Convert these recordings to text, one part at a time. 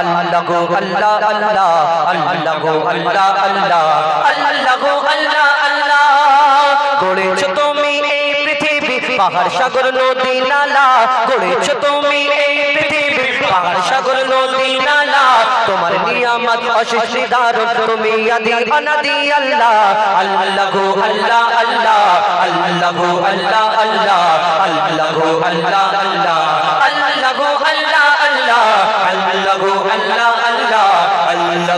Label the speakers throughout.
Speaker 1: আল্লাহ গো আল্লাহ আল্লাহ আল্লাহ গো আল্লাহ আল্লাহ আল্লাহ তুমি এই পৃথিবী পাহাড় সাগর নদী নালা গড়েছ তুমি এই পৃথিবী পাহাড় সাগর নদী নালা তোমার নিয়ামত অশেষ নিদারুণ তুমি আদি অনাদি আল্লাহ আল্লাহ গো আল্লাহ আল্লাহ আল্লাহ গো আল্লাহ আল্লাহ আল্লাহ গো আল্লাহ আল্লাহ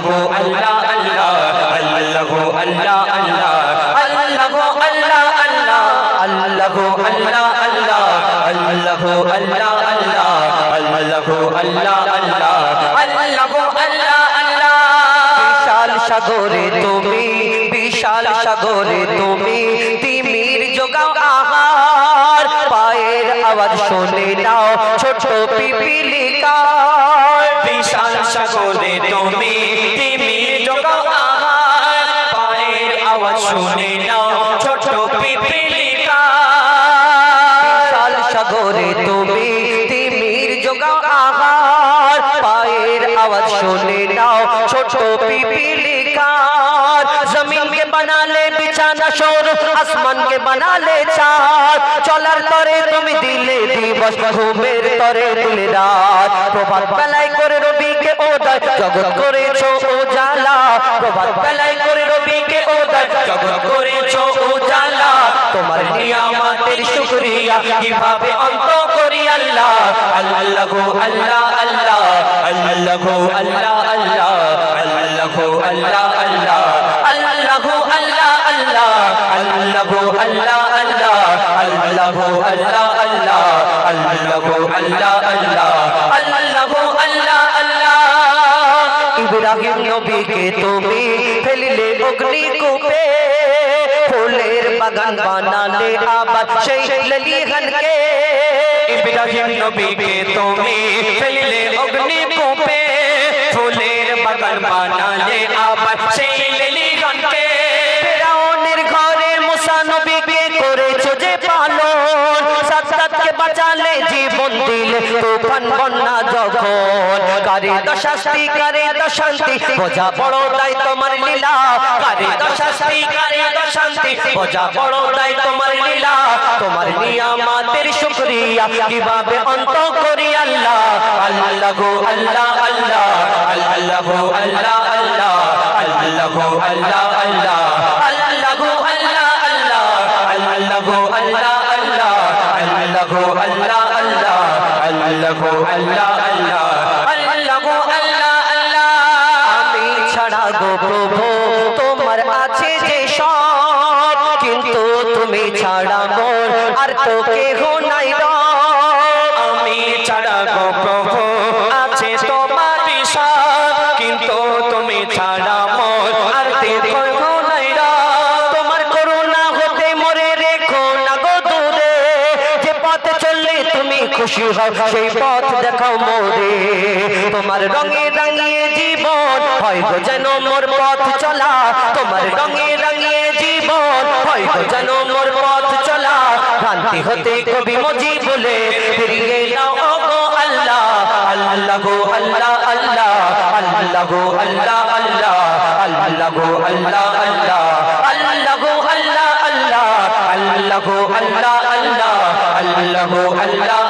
Speaker 1: গো আল্লাহ আল্লাহ আল্লাহ গো আল্লাহ আল্লাহ আল্লাহ গো আল্লাহ আল্লাহ আল্লাহ গো আল্লাহ আল্লাহ আল্লাহ গো আল্লাহ আল্লাহ আল্লাহ গো আল্লাহ আল্লাহ আল্লাহ গো আল্লাহ আল্লাহ বিশাল সাগরে তুমি বিশাল সাগরে তুমি তিমির যোগাও আহার। পায়ের আওয়াজ শুনে নাও ছোট পিপিলিকার
Speaker 2: বিশাল সাগরে তুমি তুমি জগাও আহার। পায়ের আওয়াজ শুনে নাও ছোট পিপিলিকা
Speaker 1: বিশাল সাগরে তুমি তিমির জগাও আহার। পায়ের আওয়াজ শুনে নাও ছোট পিপিলিকার জমিন কে বানালে বিছানা সর, আসমান কে বানালে চাঁদ চলার তরে তুমি দিলে দিবস, ঘুমের তরে দিলে রাত। প্রভাত বেলায় করে রবিকে ওদায় জগৎ করেছ ও উজালা। প্রভাত বেলায় করে রবিকে ওদায় জগৎ করেছ ও উজালা। তোমার নিয়ামতের শুকরিয়া কীভাবে অন্ত করি আল্লাহ? আল্লাহ গো আল্লাহ আল্লাহ। আল্লাহ গো আল্লাহ আল্লাহ। আল্লাহ গো আল্লাহ ইব্রাহিম নবীকে তুমি ফেলিলে অগ্নিকূপে ফুলের বাগান বানালে আবার সেই ললিহনকে
Speaker 2: ইব্রাহিম নবীকে তুমি ফেলিলে অগ্নি কূপে ফুলের বাগান বানালে আবার সেই
Speaker 1: জীবন দিলে তুফান বন্যা যখন কারে দশাস্তি, কারে দশান্তি, বোঝা বড় তাই তোমার লীলা। কারে দশাস্তি, কারে দশান্তি, বোঝা বড় তাই তোমার লীলা। তোমার নিয়ামাতের শুকরিয়া কীভাবে অন্ত করি আল্লাহ? আল্লাহ গো আল্লাহ আল্লাহ আল্লাহ গো আল্লাহ আল্লাহ আল্লাহ গো আল্লাহ আল্লাহ আল্লাহ গো আল্লাহ আল্লাহ আল্লাহ গো আল্লাহ আল্লাহ আল্লাহ গো আল্লাহ আল্লাহ গো আল্লাহ আল্লাহ আল্লাহ গো আল্লাহ আল্লাহ। আমি ছাড়া গো প্রভু, তোমার আছে যে সব, কিন্তু তুমি ছাড়া মোর আর তো কেহ নাই রব। খুশি হও সেই পথ দেখাও মোরে। তোমার রঙে রাঙিয়ে জীবন, হয় গো যেন মোর পথ চলা। তোমার রঙে রাঙিয়ে জীবন, হয় গো যেন মোর পথ চলা। ভ্রান্তি হতে কবি মজি বলে, ফিরিয়ে নাও গো আল্লাহ আল্লাহ গো আল্লাহ আল্লাহ আল্লাহ গো আল্লাহ আল্লাহ আল্লাহ গো আল্লাহ আল্লাহ আল্লাহ গো আল্লাহ আল্লাহ আল্লাহ গো আল্লাহ আল্লাহ আল্লাহ গো আল্লাহ